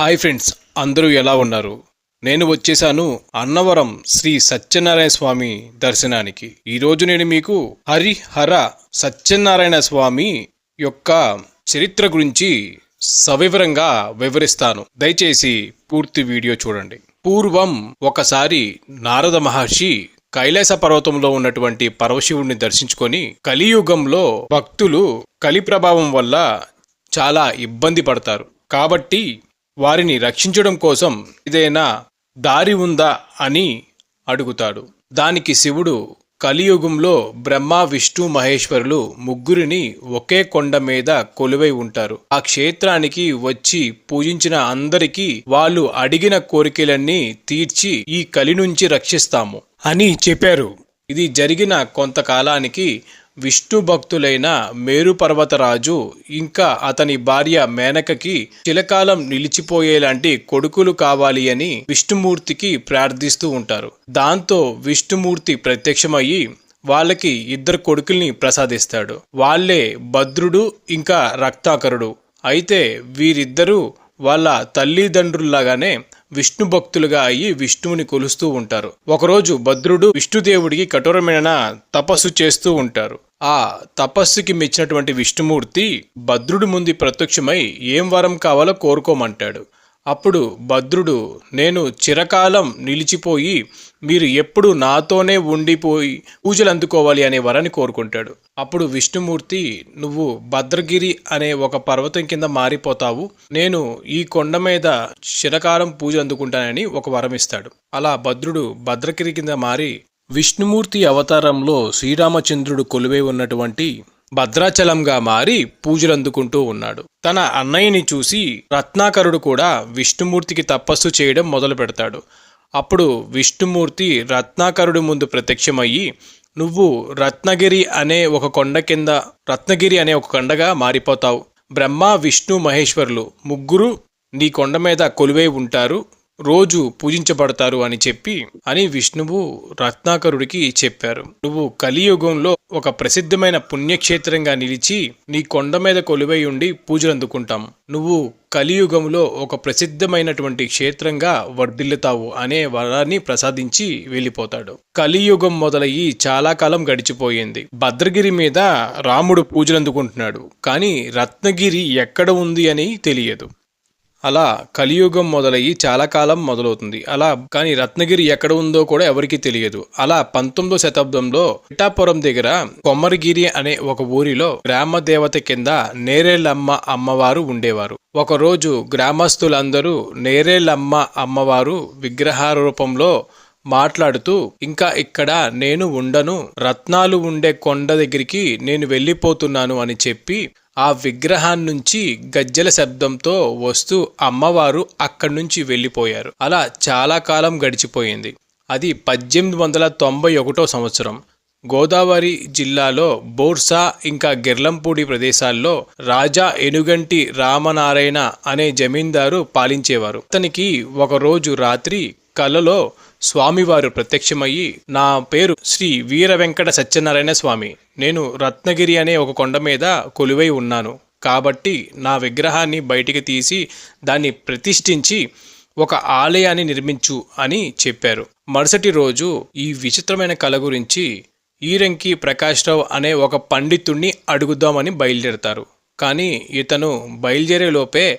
Hi friends అందరూ ఎలా ఉన్నారు? నేను వచ్చేసాను అన్నవరం శ్రీ సత్యనారాయణ స్వామి దర్శనానికి. ఈరోజు నేను మీకు హరిహర సత్యనారాయణ స్వామి యొక్క చరిత్ర గురించి సవివరంగా వివరిస్తాను. దయచేసి పూర్తి వీడియో చూడండి. పూర్వం ఒకసారి నారద మహర్షి కైలాస పర్వతంలో ఉన్నటువంటి పరమశివుణ్ణి దర్శించుకొని కలియుగంలో భక్తులు కలి ప్రభావం వల్ల చాలా ఇబ్బంది పడతారు. కాబట్టి వారిని రక్షించడం కోసం ఏదైనా దారి ఉందా అని అడుగుతాడు. దానికి శివుడు కలియుగంలో బ్రహ్మ విష్ణు మహేశ్వరులు ముగ్గురిని ఒకే కొండ మీద కొలువై ఉంటారు. ఆ క్షేత్రానికి వచ్చి పూజించిన అందరికీ వాళ్ళు అడిగిన కోరికలన్నీ తీర్చి ఈ కలి నుంచి రక్షిస్తాము అని చెప్పారు. ఇది జరిగిన కొంతకాలానికి విష్ణు భక్తులైన మేరుపర్వతరాజు ఇంకా అతని భార్య మేనకకి చిలకాలం నిలిచిపోయేలాంటి కొడుకులు కావాలి అని విష్ణుమూర్తికి ప్రార్థిస్తూ ఉంటారు. దాంతో విష్ణుమూర్తి ప్రత్యక్షమయ్యి వాళ్ళకి ఇద్దరు కొడుకుల్ని ప్రసాదిస్తాడు. వాళ్ళే భద్రుడు ఇంకా రక్తాకరుడు. అయితే వీరిద్దరూ వాళ్ళ తల్లిదండ్రుల్లాగానే విష్ణు భక్తులుగా అయ్యి విష్ణువుని కొలుస్తూ ఉంటారు. ఒకరోజు భద్రుడు విష్ణుదేవుడికి కఠోరమైన తపస్సు చేస్తూ ఉంటారు. ఆ తపస్సుకి మెచ్చినటువంటి విష్ణుమూర్తి భద్రుడి ముందు ప్రత్యక్షమై ఏం వరం కావాలో కోరుకోమంటాడు. అప్పుడు భద్రుడు నేను చిరకాలం నిలిచిపోయి మీరు ఎప్పుడు నాతోనే ఉండిపోయి పూజలు అందుకోవాలి అనే వరాన్ని కోరుకుంటాడు. అప్పుడు విష్ణుమూర్తి నువ్వు భద్రగిరి అనే ఒక పర్వతం కింద మారిపోతావు. నేను ఈ కొండ మీద చిరకాలం పూజ అందుకుంటానని ఒక వరం ఇస్తాడు. అలా భద్రుడు భద్రగిరి కింద మారి విష్ణుమూర్తి అవతారంలో శ్రీరామచంద్రుడు కొలువై ఉన్నటువంటి భద్రాచలంగా మారి పూజలు అందుకుంటూ ఉన్నాడు. తన అన్నయ్యని చూసి రత్నాకరుడు కూడా విష్ణుమూర్తికి తపస్సు చేయడం మొదలు పెడతాడు అప్పుడు విష్ణుమూర్తి రత్నాకరుడి ముందు ప్రత్యక్షమయ్యి నువ్వు రత్నగిరి అనే ఒక కొండ కింద రత్నగిరి అనే ఒక కొండగా మారిపోతావు. బ్రహ్మ విష్ణు మహేశ్వరులు ముగ్గురు నీ కొండ మీద కొలువై ఉంటారు. రోజు పూజించబడతారు అని చెప్పి అని విష్ణువు రత్నాకరుడికి చెప్పారు. నువ్వు కలియుగంలో ఒక ప్రసిద్ధమైన పుణ్యక్షేత్రంగా నిలిచి నీ కొండ మీద కొలువై ఉండి పూజలు అందుకుంటాం నువ్వు కలియుగంలో ఒక ప్రసిద్ధమైనటువంటి క్షేత్రంగా వర్ధిల్లుతావు అనే వరాన్ని ప్రసాదించి వెళ్ళిపోతాడు. కలియుగం మొదలయ్యి చాలా కాలం గడిచిపోయింది. భద్రగిరి మీద రాముడు పూజలు అందుకుంటున్నాడు కానీ రత్నగిరి ఎక్కడ ఉంది అని తెలియదు. అలా కలియుగం మొదలయ్యి చాలా కాలం మొదలవుతుంది. అలా కానీ రత్నగిరి ఎక్కడ ఉందో కూడా ఎవరికీ తెలియదు. అలా పంతొమ్మిదో శతాబ్దంలో పిఠాపురం దగ్గర కొమ్మరిగిరి అనే ఒక ఊరిలో గ్రామ దేవత కింద నేరేళ్ళమ్మ అమ్మవారు ఉండేవారు. ఒకరోజు గ్రామస్తులందరూ నేరేళ్ళమ్మ అమ్మవారు విగ్రహాల రూపంలో మాట్లాడుతూ ఇంకా ఇక్కడ నేను ఉండను. రత్నాలు ఉండే కొండ దగ్గరికి నేను వెళ్ళిపోతున్నాను అని చెప్పి ఆ విగ్రహాన్నించి గజ్జల శబ్దంతో వస్తూ అమ్మవారు అక్కడి నుంచి వెళ్ళిపోయారు. అలా చాలా కాలం గడిచిపోయింది. అది పద్దెనిమిది వందల తొంభై ఒకటో సంవత్సరం. గోదావరి జిల్లాలో బోర్సా ఇంకా గిర్లంపూడి ప్రదేశాల్లో రాజా ఎనుగంటి రామనారాయణ అనే జమీందారు పాలించేవారు. అతనికి ఒకరోజు రాత్రి కలలో స్వామివారు ప్రత్యక్షమయ్యి నా పేరు శ్రీ వీర వెంకట సత్యనారాయణ స్వామి. నేను రత్నగిరి అనే ఒక కొండ మీద కొలువై ఉన్నాను. కాబట్టి నా విగ్రహాన్ని బయటికి తీసి దాన్ని ప్రతిష్ఠించి ఒక ఆలయాన్ని నిర్మించు అని చెప్పారు. మరుసటి రోజు ఈ విచిత్రమైన కళ గురించి ఈరంకి ప్రకాశ్రావు అనే ఒక పండితుణ్ణి అడుగుదామని బయలుదేరతారు. కానీ ఇతను బయలుదేరేలోపే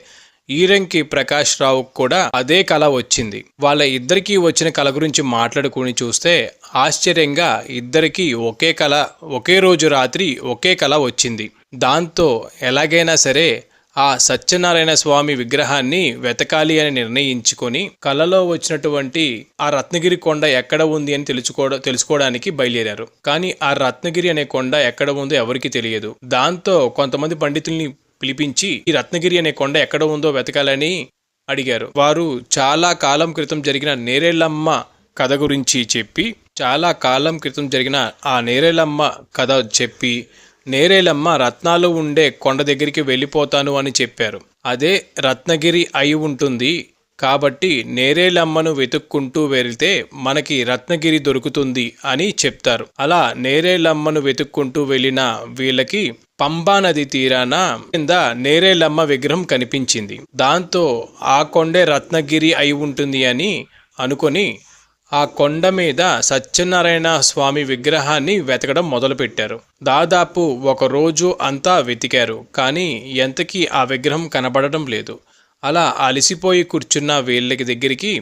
ఈరంకి ప్రకాష్ రావు కూడా అదే కళ వచ్చింది. వాళ్ళ ఇద్దరికీ వచ్చిన కళ గురించి మాట్లాడుకుని చూస్తే ఆశ్చర్యంగా ఇద్దరికీ ఒకే కళ ఒకే రోజు రాత్రి ఒకే కళ వచ్చింది. దాంతో ఎలాగైనా సరే ఆ సత్యనారాయణ స్వామి విగ్రహాన్ని వెతకాలి అని నిర్ణయించుకొని కళలో వచ్చినటువంటి ఆ రత్నగిరి కొండ ఎక్కడ ఉంది అని తెలుసుకోవడం తెలుసుకోవడానికి బయలుదేరారు. కానీ ఆ రత్నగిరి అనే కొండ ఎక్కడ ఉందో ఎవరికి తెలియదు. దాంతో కొంతమంది పండితుల్ని పిలిపించి ఈ రత్నగిరి అనే కొండ ఎక్కడ ఉందో వెతకాలని అడిగారు. వారు చాలా కాలం క్రితం జరిగిన నేరేళ్ళమ్మ కథ గురించి చెప్పి చాలా కాలం క్రితం జరిగిన ఆ నేరేళ్ళమ్మ కథ చెప్పి నేరేలమ్మ రత్నాలు ఉండే కొండ దగ్గరికి వెళ్ళిపోతాను అని చెప్పారు. అదే రత్నగిరి అయి ఉంటుంది. కాబట్టి నేరేలమ్మను వెతుక్కుంటూ వెళ్తే మనకి రత్నగిరి దొరుకుతుంది అని చెప్తారు. అలా నేరేలమ్మను వెతుక్కుంటూ వెళ్ళిన వీళ్ళకి పంబా నది తీరాన కింద నేరేలమ్మ విగ్రహం కనిపించింది. దాంతో ఆ కొండే రత్నగిరి అయి ఉంటుంది అని అనుకొని ఆ కొండ మీద సత్యనారాయణ స్వామి విగ్రహాన్ని వెతకడం మొదలుపెట్టారు. దాదాపు ఒక రోజు అంతా వెతికారు కానీ ఎంతకీ ఆ విగ్రహం కనబడడం లేదు. అలా అలసిపోయి కూర్చున్న వీళ్ళకి దగ్గరికి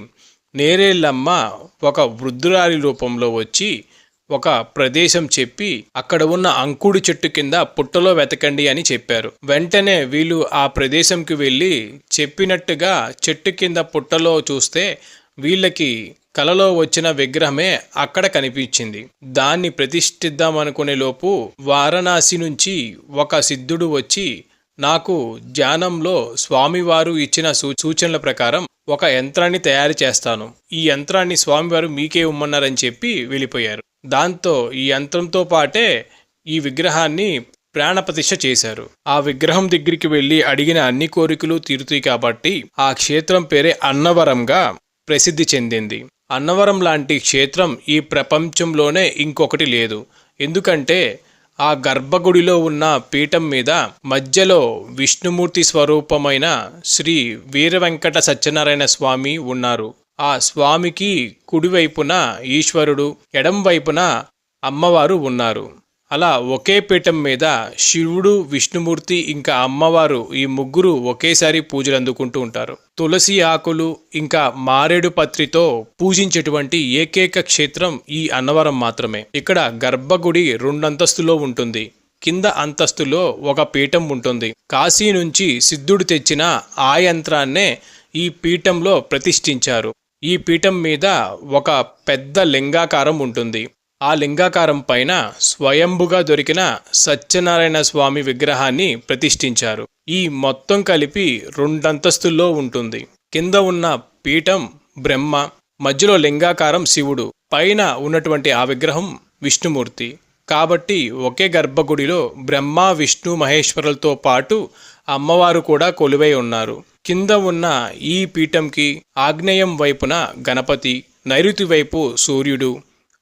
నేరేళ్ళమ్మ ఒక వృద్ధురాలి రూపంలో వచ్చి ఒక ప్రదేశం చెప్పి అక్కడ ఉన్న అంకుడు చెట్టు కింద పుట్టలో వెతకండి అని చెప్పారు. వెంటనే వీళ్ళు ఆ ప్రదేశంకి వెళ్ళి చెప్పినట్టుగా చెట్టు కింద పుట్టలో చూస్తే వీళ్ళకి కలలో వచ్చిన విగ్రహమే అక్కడ కనిపించింది. దాన్ని ప్రతిష్ఠిద్దామనుకునే లోపు వారణాసి నుంచి ఒక సిద్ధుడు వచ్చి నాకు ధ్యానంలో స్వామివారు ఇచ్చిన సూ సూచనల ప్రకారం ఒక యంత్రాన్ని తయారు చేస్తాను. ఈ యంత్రాన్ని స్వామివారు మీకే ఇమ్మన్నారని చెప్పి వెళ్ళిపోయారు. దాంతో ఈ యంత్రంతో పాటే ఈ విగ్రహాన్ని ప్రాణప్రతిష్ఠ చేశారు. ఆ విగ్రహం దగ్గరికి వెళ్ళి అడిగిన అన్ని కోరికలు తీరుతాయి కాబట్టి ఆ క్షేత్రం పేరే అన్నవరంగా ప్రసిద్ధి చెందింది. అన్నవరం లాంటి క్షేత్రం ఈ ప్రపంచంలోనే ఇంకొకటి లేదు. ఎందుకంటే ఆ గర్భగుడిలో ఉన్న పీఠం మీద మధ్యలో విష్ణుమూర్తి స్వరూపమైన శ్రీ వీరవెంకట సత్యనారాయణ స్వామి ఉన్నారు. ఆ స్వామికి కుడివైపున ఈశ్వరుడు ఎడంవైపున అమ్మవారు ఉన్నారు. అలా ఒకే పీఠం మీద శివుడు విష్ణుమూర్తి ఇంకా అమ్మవారు ఈ ముగ్గురు ఒకేసారి పూజలు అందుకుంటూ ఉంటారు. తులసి ఆకులు ఇంకా మారేడు పత్రితో పూజించేటువంటి ఏకైక క్షేత్రం ఈ అన్నవరం మాత్రమే. ఇక్కడ గర్భగుడి రెండంతస్తులో ఉంటుంది. కింద అంతస్తులో ఒక పీఠం ఉంటుంది. కాశీ నుంచి సిద్ధుడు తెచ్చిన ఆ యంత్రాన్నే ఈ పీఠంలో ప్రతిష్ఠించారు. ఈ పీఠం మీద ఒక పెద్ద లింగాకారం ఉంటుంది. ఆ లింగాకారం పైన స్వయంభుగా దొరికిన సత్యనారాయణ స్వామి విగ్రహాన్ని ప్రతిష్ఠించారు. ఈ మొత్తం కలిపి రెండంతస్తుల్లో ఉంటుంది. కింద ఉన్న పీఠం బ్రహ్మ మధ్యలో లింగాకారం శివుడు పైన ఉన్నటువంటి ఆ విగ్రహం విష్ణుమూర్తి. కాబట్టి ఒకే గర్భగుడిలో బ్రహ్మ విష్ణు మహేశ్వరులతో పాటు అమ్మవారు కూడా కొలువై ఉన్నారు. కింద ఉన్న ఈ పీఠంకి ఆగ్నేయం వైపున గణపతి నైరుతి వైపు సూర్యుడు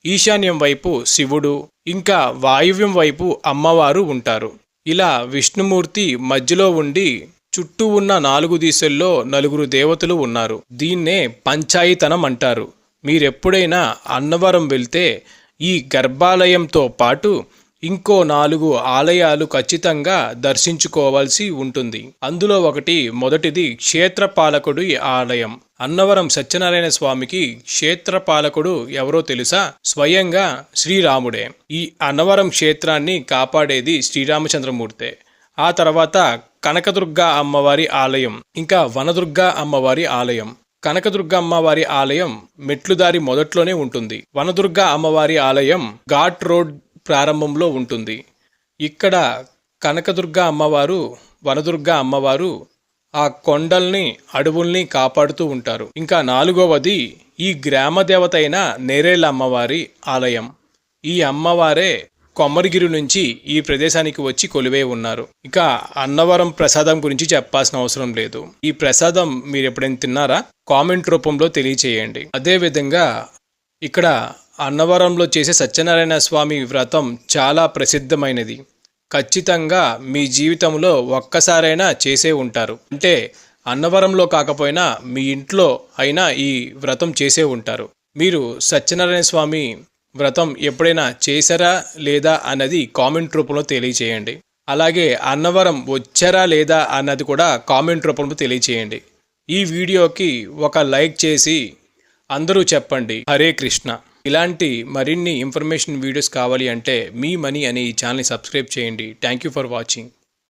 ఈశాన్యం వైపు శివుడు ఇంకా వాయువ్యం వైపు అమ్మవారు ఉంటారు. ఇలా విష్ణుమూర్తి మధ్యలో ఉండి చుట్టూ ఉన్న నాలుగు దిశల్లో నలుగురు దేవతలు ఉన్నారు. దీన్నే పంచాయితనం అంటారు. మీరెప్పుడైనా అన్నవరం వెళ్తే ఈ గర్భాలయంతో పాటు ఇంకో నాలుగు ఆలయాలు ఖచ్చితంగా దర్శించుకోవాల్సి ఉంటుంది. అందులో ఒకటి మొదటిది క్షేత్రపాలకుడి ఆలయం. అన్నవరం సత్యనారాయణ స్వామికి క్షేత్రపాలకుడు ఎవరో తెలుసా? స్వయంగా శ్రీరాముడే. ఈ అన్నవరం క్షేత్రాన్ని కాపాడేది శ్రీరామచంద్రమూర్తే. ఆ తర్వాత కనకదుర్గ అమ్మవారి ఆలయం ఇంకా వనదుర్గ అమ్మవారి ఆలయం. కనకదుర్గ అమ్మవారి ఆలయం మెట్లుదారి మొదట్లోనే ఉంటుంది. వనదుర్గ అమ్మవారి ఆలయం ఘాట్ రోడ్ ప్రారంభంలో ఉంటుంది. ఇక్కడ కనకదుర్గ అమ్మవారు వనదుర్గ అమ్మవారు ఆ కొండల్ని అడవుల్ని కాపాడుతూ ఉంటారు. ఇంకా నాలుగవది ఈ గ్రామ దేవత అయిన నేరేళ్ళ అమ్మవారి ఆలయం. ఈ అమ్మవారే కొమ్మరిగిరి నుంచి ఈ ప్రదేశానికి వచ్చి కొలువై ఉన్నారు. ఇక అన్నవరం ప్రసాదం గురించి చెప్పాల్సిన అవసరం లేదు. ఈ ప్రసాదం మీరు ఎప్పుడైనా తిన్నారా? కామెంట్ రూపంలో తెలియచేయండి. అదేవిధంగా ఇక్కడ అన్నవరంలో చేసే సత్యనారాయణ స్వామి వ్రతం చాలా ప్రసిద్ధమైనది. ఖచ్చితంగా మీ జీవితంలో ఒక్కసారైనా చేసే ఉంటారు. అంటే అన్నవరంలో కాకపోయినా మీ ఇంట్లో అయినా ఈ వ్రతం చేసే ఉంటారు. మీరు సత్యనారాయణ స్వామి వ్రతం ఎప్పుడైనా చేశారా లేదా అన్నది కామెంట్ రూపంలో తెలియచేయండి. అలాగే అన్నవరం వచ్చారా లేదా అన్నది కూడా కామెంట్ రూపంలో తెలియచేయండి. ఈ వీడియోకి ఒక లైక్ చేసి అందరూ చెప్పండి. హరే కృష్ణ. ఇలాంటి మరిన్ని ఇన్ఫర్మేషన్ వీడియోస్ కావాలి అంటే మీ మనీ అనే ఈ ఛానల్ని సబ్స్క్రైబ్ చేయండి. Thank you for watching